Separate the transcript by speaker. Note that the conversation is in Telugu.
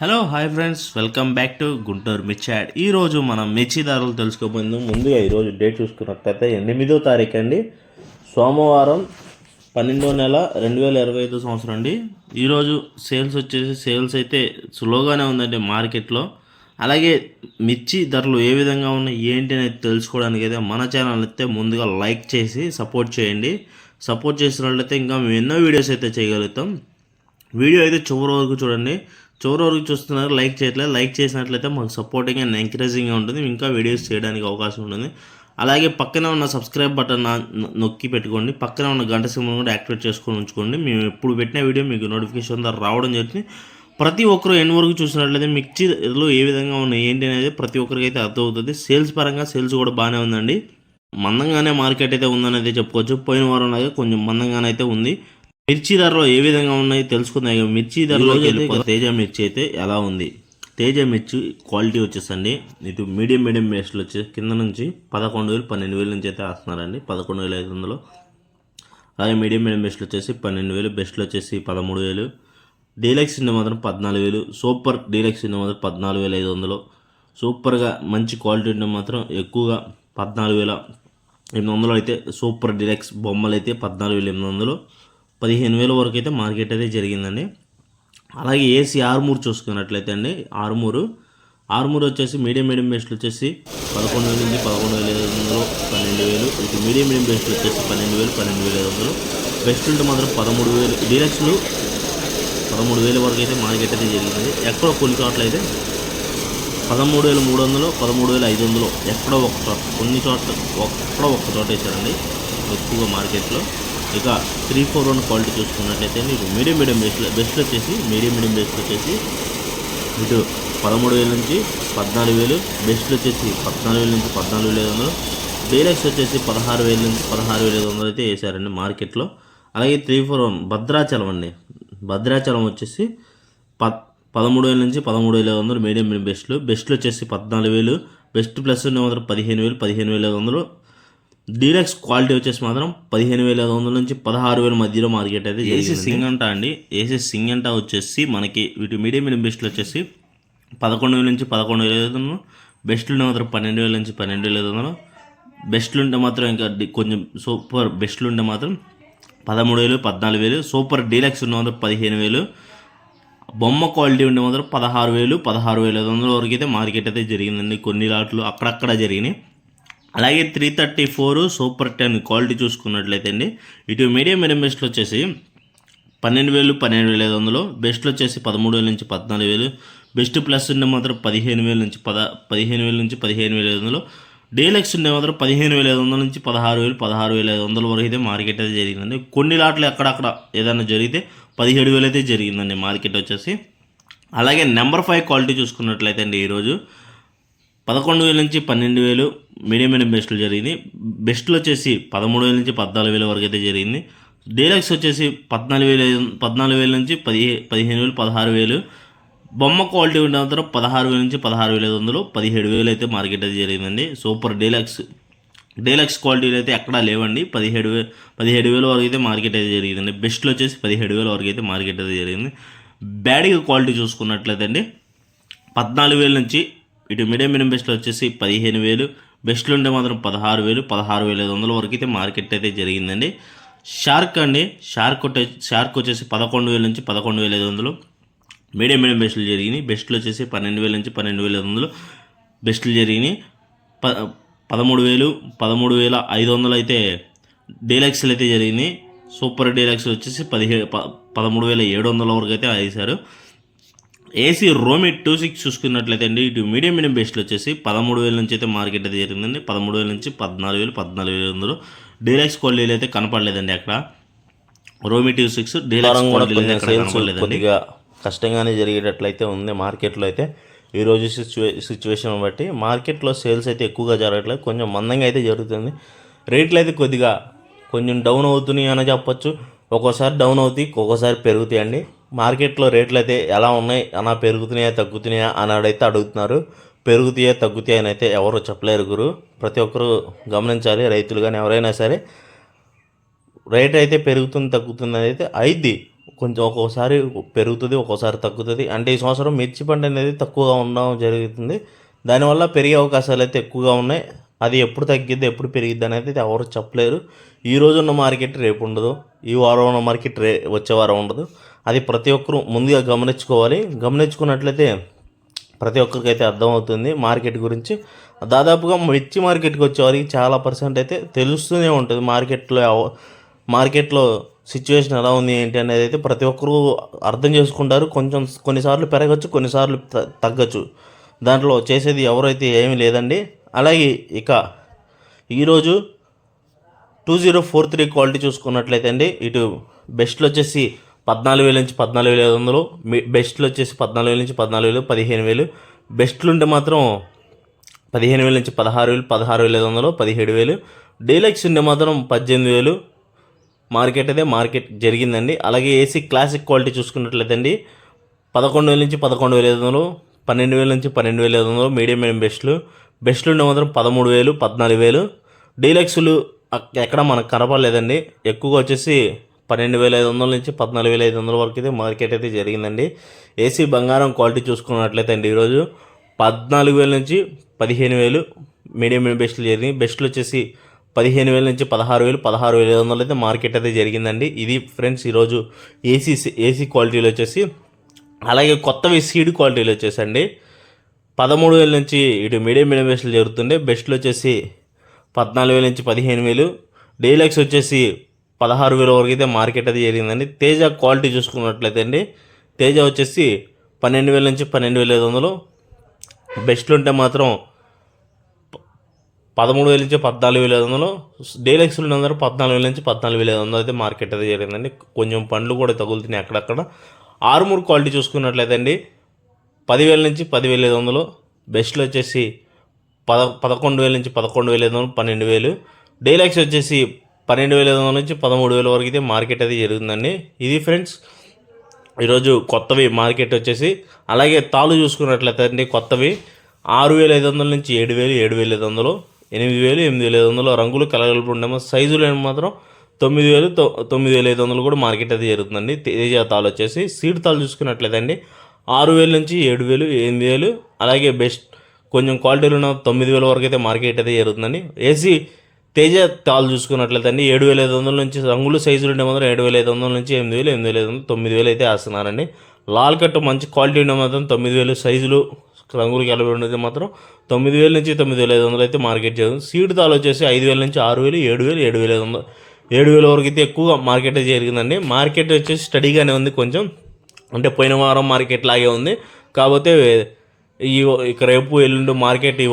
Speaker 1: Hello hi friends. Welcome back to Guntur మిర్చాడ్ ఈరోజు మనం మిర్చి ధరలు తెలుసుకోబోయింది ముందుగా ఈరోజు డేట్ చూసుకున్నట్లయితే ఎనిమిదో తారీఖు అండి. సోమవారం పన్నెండో నెల రెండు వేల ఇరవై ఐదు సంవత్సరం అండి. ఈరోజు సేల్స్ వచ్చేసి సేల్స్ అయితే స్లోగానే ఉందండి మార్కెట్లో. అలాగే మిర్చి ధరలు ఏ విధంగా ఉన్నాయి ఏంటి అనేది తెలుసుకోవడానికి అయితే మన ఛానల్ అయితే ముందుగా లైక్ చేసి సపోర్ట్ చేయండి. సపోర్ట్ చేసినట్లయితే ఇంకా మేము ఎన్నో వీడియోస్ అయితే చేయగలుగుతాం. వీడియో అయితే చివరి వరకు చూడండి. చివరి వరకు చూస్తున్నారు లైక్ చేయట్లేదు. లైక్ చేసినట్లయితే మాకు సపోర్టింగ్ అండ్ ఎంకరేజింగ్గా ఉంటుంది. ఇంకా వీడియోస్ చేయడానికి అవకాశం ఉంటుంది. అలాగే పక్కన ఉన్న సబ్స్క్రైబ్ బటన్ నా- నొక్కి పెట్టుకోండి. పక్కన ఉన్న గంట సింబల్ కూడా యాక్టివేట్ చేసుకొని ఉంచుకోండి. మేము ఎప్పుడు పెట్టిన వీడియో మీకు నోటిఫికేషన్ ద్వారా రావడం జరుగుతుంది. ప్రతి ఒక్కరు ఎన్ని వరకు చూసినట్లయితే మిక్చీలో ఏ విధంగా ఉన్నాయి ఏంటి అనేది ప్రతి ఒక్కరికి అయితే అర్థమవుతుంది. సేల్స్ పరంగా సేల్స్ కూడా బాగానే ఉందండి. మందంగానే మార్కెట్ అయితే ఉందని చెప్పుకోవచ్చు. పోయిన వారం లాగా కొంచెం మందంగానే అయితే ఉంది. మిర్చి ధరలో ఏ విధంగా ఉన్నాయి తెలుసుకుందాం. మిర్చి ధరలో తేజ మిర్చి అయితే ఎలా ఉంది? తేజ మిర్చి క్వాలిటీ వచ్చేసండి. ఇటు మీడియం మీడియం బేస్లో వచ్చి కింద నుంచి పదకొండు వేలు పన్నెండు వేల నుంచి అయితే వేస్తున్నారండి పదకొండు వేల ఐదు వందలు. అలాగే మీడియం మీడియం బెస్ట్లు వచ్చేసి పన్నెండు వేలు బెస్ట్లు వచ్చేసి పదమూడు వేలు. డీలక్స్ ఇండ మాత్రం పద్నాలుగు వేలు. సూపర్ డీలక్స్ ఇండ మాత్రం పద్నాలుగు వేల ఐదు వందలు. సూపర్గా మంచి క్వాలిటీ ఉండే మాత్రం ఎక్కువగా పద్నాలుగు వేల ఎనిమిది వందలు అయితే సూపర్ డీలక్స్ బొమ్మలు అయితే పద్నాలుగు వేల ఎనిమిది వందలు. పదిహేను వేల వరకు అయితే మార్కెట్ అయితే జరిగిందండి. అలాగే ఏసీ ఆర్మూర్ చూసుకున్నట్లయితే అండి ఆర్మూరు. ఆర్మూర్ వచ్చేసి మీడియం మీడియం బేస్ట్లు వచ్చేసి పదకొండు వేల నుంచి పదకొండు వేల ఐదు వందలు పన్నెండు వేలు. ఇటు మీడియం మీడియం బేస్ట్లు వచ్చేసి పన్నెండు వేలు పన్నెండు వేల ఐదు వందలు. బెస్ట్ ఉంటే మాత్రం పదమూడు వేలు డీలక్స్లు పదమూడు వేల వరకు అయితే మార్కెట్ అయితే జరిగింది ఎక్కడో కొన్ని చోట్ల అయితే పదమూడు వేల మూడు వందలు పదమూడు వేల ఐదు వందలు ఎక్కడో ఒక చోట కొన్ని చోట్ల ఎక్కడో ఒక చోట వేసారండి ఎక్కువగా మార్కెట్లో. ఇక త్రీ ఫోర్ వన్ క్వాలిటీ చూసుకున్నట్లయితే మీకు మీడియం మీడియం బేస్లో బెస్ట్ వచ్చేసి మీడియం మీడియం బేస్లో వచ్చేసి ఇటు పదమూడు వేల నుంచి పద్నాలుగు వేలు బెస్ట్లు వచ్చేసి పద్నాలుగు వేల నుంచి పద్నాలుగు వేల ఐదు వందలు డీలక్స్ వచ్చేసి పదహారు వేల నుంచి పదహారు వేల ఐదు వందలు అయితే వేసారండి మార్కెట్లో. అలాగే త్రీ ఫోర్ వన్ భద్రాచలం అండి. భద్రాచలం వచ్చేసి పద్ పదమూడు వేల నుంచి పదమూడు వేల ఐదు వందలు మీడియం మీడియం బెస్ట్లు బెస్ట్లు వచ్చేసి పద్నాలుగు వేలు బెస్ట్ ప్లస్ ఉన్న మాత్రం పదిహేను వేలు పదిహేను వేల ఐదు వందలు డీలక్స్ క్వాలిటీ వచ్చేసి మాత్రం పదిహేను వేల ఐదు వందల నుంచి పదహారు వేల మధ్యలో మార్కెట్ అయితే ఏసీ సింగంటా అండి. ఏసీ సింగంటా వచ్చేసి మనకి వీటి మీడియం మీడియం బెస్ట్లు వచ్చేసి పదకొండు వేల నుంచి పదకొండు వేల ఐదు వందలు బెస్ట్లు ఉంటే మాత్రం పన్నెండు వేల నుంచి పన్నెండు వేల ఐదు వందలు బెస్ట్లు ఉంటే మాత్రం ఇంకా కొంచెం సూపర్ బెస్ట్లు ఉంటే మాత్రం పదమూడు వేలు పద్నాలుగు వేలు సూపర్ డీలక్స్ ఉన్న మాత్రం పదిహేను వేలు బొమ్మ క్వాలిటీ ఉండే మాత్రం పదహారు వేలు పదహారు వేల ఐదు వందల వరకు అయితే మార్కెట్ అయితే జరిగిందండి. కొన్ని లాట్లు అక్కడక్కడ జరిగినాయి. అలాగే three thirty four super ten quality చూసుకున్నట్లయితే అండి. ఇటు మీడియం మీడియం బెస్ట్లు వచ్చేసి పన్నెండు వేలు పన్నెండు వేల ఐదు వందలు. బెస్ట్ వచ్చేసి పదమూడు వేల నుంచి పద్నాలుగు వేలు. బెస్ట్ ప్లస్ ఉండే మాత్రం పదిహేను వేల నుంచి పద పదిహేను వేల నుంచి పదిహేను వేల ఐదు వందలు. డీలక్స్ ఉండే మాత్రం పదిహేను వేల ఐదు వందల నుంచి పదహారు వేలు పదహారు వేల ఐదు వందల వరకు అయితే మార్కెట్ అయితే జరిగిందండి. కొన్ని లాట్లు అక్కడక్కడ ఏదైనా జరిగితే పదిహేడు వేలు అయితే జరిగిందండి మార్కెట్ వచ్చేసి. అలాగే నెంబర్ ఫైవ్ క్వాలిటీ చూసుకున్నట్లయితే అండి ఈరోజు. పదకొండు వేల నుంచి పన్నెండు వేలు మీడియం మీడియం బెస్ట్లు జరిగింది. బెస్ట్లు వచ్చేసి పదమూడు వేల నుంచి పద్నాలుగు వేల వరకు అయితే జరిగింది. డీలక్స్ వచ్చేసి పద్నాలుగు వేల ఐదు- పద్నాలుగు వేల నుంచి పదిహే పదిహేను వేలు పదహారు వేలు. బొమ్మ క్వాలిటీ ఉండే మాత్రం పదహారు వేల నుంచి పదహారు వేల ఐదు వందలు పదిహేడు వేలు అయితే మార్కెట్ అయితే జరిగిందండి. Super deluxe. డీలక్స్ క్వాలిటీలు అయితే ఎక్కడా లేవండి. పదిహేడు వే పదిహేడు వేల వరకు అయితే మార్కెట్ అయితే జరిగిందండి. బెస్ట్లో వచ్చేసి పదిహేడు వేల వరకు అయితే మార్కెట్ అయితే జరిగింది. బ్యాడ్గా క్వాలిటీ చూసుకున్నట్లయితే అండి పద్నాలుగు వేల నుంచి ఇటు మీడియం మినిమం బెస్ట్లో వచ్చేసి పదిహేను వేలు. బెస్ట్లు ఉంటే మాత్రం పదహారు వేలు పదహారు వేల ఐదు వందల వరకు అయితే మార్కెట్ అయితే జరిగిందండి. షార్క్ అండి. షార్క్ షార్క్ వచ్చేసి పదకొండు వేల నుంచి పదకొండు వేల ఐదు వందలు. మీడియం మీడియం బెస్ట్లు జరిగినాయి. బెస్ట్లు వచ్చేసి పన్నెండు వేల నుంచి పన్నెండు వేల ఐదు వందలు బెస్ట్లు జరిగినాయి. ప పదమూడు వేలు పదమూడు వేల ఐదు వందలు అయితే డీలక్స్లు అయితే జరిగినాయి. సూపర్ డీలక్స్ వచ్చేసి పదిహేడు ప పదమూడు వేల ఏడు వందల వరకు అయితే వేశారు ఏసీ రోమి టూ సిక్స్ చూసుకున్నట్లయితే అండి ఇటు మీడియం మీడియం బెస్ట్లు వచ్చేసి పదమూడు వేల నుంచి అయితే మార్కెట్ అయితే జరిగిందండి. పదమూడు వేల నుంచి పద్నాలుగు వేలు పద్నాలుగు వేల వందలు. డీలక్స్ క్వాలిటీలు అయితే కనపడలేదండి అక్కడ. రోమి టూ సిక్స్ డీలక్స్ క్వాలిటీలు
Speaker 2: కష్టంగానే జరిగేటట్లయితే ఉంది మార్కెట్లో అయితే. ఈ రోజు సిచ్యువే సిచ్యువేషన్ బట్టి మార్కెట్లో సేల్స్ అయితే ఎక్కువగా జరగట్లేదు. కొంచెం మందంగా అయితే జరుగుతుంది. రేట్లు అయితే కొద్దిగా కొంచెం డౌన్ అవుతున్నాయి అని చెప్పొచ్చు. ఒక్కోసారి డౌన్ అవుతాయి ఒక్కోసారి పెరుగుతాయి అండి. మార్కెట్లో రేట్లు అయితే ఎలా ఉన్నాయి? అలా పెరుగుతున్నాయా తగ్గుతున్నాయా అని అడైతే అడుగుతున్నారు. పెరుగుతాయా తగ్గుతాయా అని అయితే ఎవరు చెప్పలేరు గురు. ప్రతి ఒక్కరు గమనించాలి రైతులు కానీ ఎవరైనా సరే. రేట్ అయితే పెరుగుతుంది తగ్గుతుంది అయితే అయింది.
Speaker 1: కొంచెం ఒక్కోసారి పెరుగుతుంది ఒక్కోసారి తగ్గుతుంది. అంటే ఈ సంవత్సరం మిర్చి పంట అనేది తక్కువగా ఉండడం జరుగుతుంది. దానివల్ల పెరిగే అవకాశాలు అయితే ఎక్కువగా ఉన్నాయి. అది ఎప్పుడు తగ్గిద్ది ఎప్పుడు పెరిగిద్ది అనేది ఎవరు చెప్పలేరు. ఈ రోజు ఉన్న మార్కెట్ రేపు ఉండదు. ఈ వారం ఉన్న మార్కెట్ రే వచ్చే వారం ఉండదు. అది ప్రతి ఒక్కరూ ముందుగా గమనించుకోవాలి. గమనించుకున్నట్లయితే ప్రతి ఒక్కరికి అయితే అర్థమవుతుంది మార్కెట్ గురించి. దాదాపుగా మిర్చి మార్కెట్కి వచ్చేవారికి చాలా పర్సెంట్ అయితే తెలుస్తూనే ఉంటుంది మార్కెట్లో మార్కెట్లో సిచ్యువేషన్ ఎలా ఉంది ఏంటి అనేది అయితే ప్రతి ఒక్కరూ అర్థం చేసుకుంటారు. కొంచెం కొన్నిసార్లు పెరగచ్చు కొన్నిసార్లు త- తగ్గచ్చు. దాంట్లో చేసేది ఎవరైతే ఏమీ లేదండి. అలాగే ఇక ఈరోజు two zero four three quality చూసుకున్నట్లయితే అండి ఇటు బెస్ట్లో వచ్చేసి పద్నాలుగు వేల నుంచి పద్నాలుగు వేల ఐదు వందలు మీ వచ్చేసి పద్నాలుగు వేల నుంచి పద్నాలుగు వేలు పదిహేను వేలు. బెస్ట్లు ఉంటే మాత్రం పదిహేను వేల నుంచి పదహారు వేలు పదహారు వేల ఐదు వందలు పదిహేడు వేలు. డీలక్స్ ఉంటే మాత్రం పద్దెనిమిది వేలు. మార్కెట్ అదే మార్కెట్ జరిగిందండి. అలాగే ఏసీ క్లాసిక్ క్వాలిటీ చూసుకున్నట్లయితే అండి పదకొండు వేల నుంచి పదకొండు వేల ఐదు వందలు పన్నెండు వేల నుంచి పన్నెండు వేల ఐదు వందలు మీడియం మీడియం బెస్ట్లు. బెస్ట్లు ఉండే మాత్రం పదమూడు వేలు పద్నాలుగు వేలు. డీలక్స్లు ఎక్కడ మనకు కనపడలేదండి. ఎక్కువగా వచ్చేసి పన్నెండు వేల ఐదు వందల నుంచి పద్నాలుగు వేల ఐదు వందల వరకు అయితే మార్కెట్ అయితే జరిగిందండి. ఏసీ బంగారం క్వాలిటీ చూసుకున్నట్లయితే అండి ఈరోజు పద్నాలుగు వేల నుంచి పదిహేను వేలు మీడియం బెస్ట్లు జరిగింది బెస్ట్లు వచ్చేసి పదిహేను వేల నుంచి పదహారు వేలు పదహారు వేల ఐదు వందలు అయితే మార్కెట్ అయితే జరిగిందండి. ఇది ఫ్రెండ్స్ ఈరోజు ఏసీ ఏసీ క్వాలిటీలో వచ్చేసి అలాగే కొత్తవి సీడ్ క్వాలిటీలో వచ్చేసండి. పదమూడు వేల నుంచి ఇటు మీడియం మీడియం బెస్ట్లు జరుగుతుండే. బెస్ట్లు వచ్చేసి పద్నాలుగు వేల నుంచి పదిహేను వేలు. డీలక్స్ వచ్చేసి పదహారు వేల వరకు అయితే మార్కెట్ అది జరిగిందండి తేజ క్వాలిటీ చూసుకున్నట్లయితే అండి తేజ వచ్చేసి పన్నెండు వేల నుంచి పన్నెండు వేల ఐదు వందలు. బెస్ట్లు ఉంటే మాత్రం పదమూడు వేల నుంచి పద్నాలుగు వేల ఐదు వందలు. డేలెక్స్లు ఉన్నందరూ పద్నాలుగు వేల నుంచి పద్నాలుగు వేల ఐదు వందలు అయితే మార్కెట్ అయితే జరిగిందండి కొంచెం పండ్లు కూడా తగులుతున్నాయి అక్కడక్కడ. ఆరుమూరు క్వాలిటీ చూసుకున్నట్లయితే అండి పదివేల నుంచి పదివేల ఐదు వందలు. బెస్ట్లు వచ్చేసి పద పదకొండు వేల నుంచి పదకొండు వేల ఐదు వందలు పన్నెండు వేలు. డీలక్స్ వచ్చేసి పన్నెండు వేల ఐదు వందల నుంచి పదమూడు వేల వరకు అయితే మార్కెట్ అయితే జరుగుతుందండి. ఇది ఫ్రెండ్స్ ఈరోజు కొత్తవి మార్కెట్ వచ్చేసి అలాగే తాళ్ళు చూసుకున్నట్లయితే అండి కొత్తవి ఆరు వేల ఐదు వందల నుంచి ఏడు వేలు ఏడు వేల ఐదు వందలు ఎనిమిది వేలు ఎనిమిది వేల ఐదు వందలు రంగులు కలగలుపు ఉండేమో సైజులు ఏమో మాత్రం తొమ్మిది వేలు తొమ్మిది వేల ఐదు వందలు కూడా మార్కెట్ అయితే జరుగుతుందండి. తేజ తాళ్ళు వచ్చేసి సీడ్ తాళ్ళు చూసుకున్నట్లయితే అండి ఆరు వేల నుంచి ఏడు వేలు ఎనిమిది వేలు అలాగే బెస్ట్ కొంచెం క్వాలిటీలు ఉన్న తొమ్మిది వేల వరకు అయితే మార్కెట్ అయితే జరుగుతుందండి. ఏసీ తేజ తాళ్ళు చూసుకున్నట్లయితే అండి ఏడు వేల ఐదు వందల నుంచి రంగులు సైజులు ఉండే మాత్రం ఏడు వేల ఐదు వందల నుంచి ఎనిమిది వేలు ఎనిమిది వేల ఐదు వందలు తొమ్మిది వేలు అయితే వేస్తున్నారండి. లాల్ కట్ మంచి క్వాలిటీ ఉండే మాత్రం తొమ్మిది వేలు సైజులు రంగులు కలిపి ఉండేది మాత్రం తొమ్మిది వేల నుంచి తొమ్మిది వేల ఐదు వందలు అయితే మార్కెట్ చేస్తుంది. సీడ్ తాలు వచ్చేసి ఐదు వేల నుంచి ఆరు వేలు ఏడు వేలు ఏడు వేల ఐదు వందలు. ఏడు వేల వరకు అయితే ఎక్కువగా మార్కెట్ అయితే జరిగిందండి. మార్కెట్ వచ్చేసి స్టడీగానే ఉంది కొంచెం. అంటే పోయిన వారం మార్కెట్ లాగే ఉంది. కాకపోతే ఈ ఇక రేపు ఎల్లుండి మార్కెట్ ఈ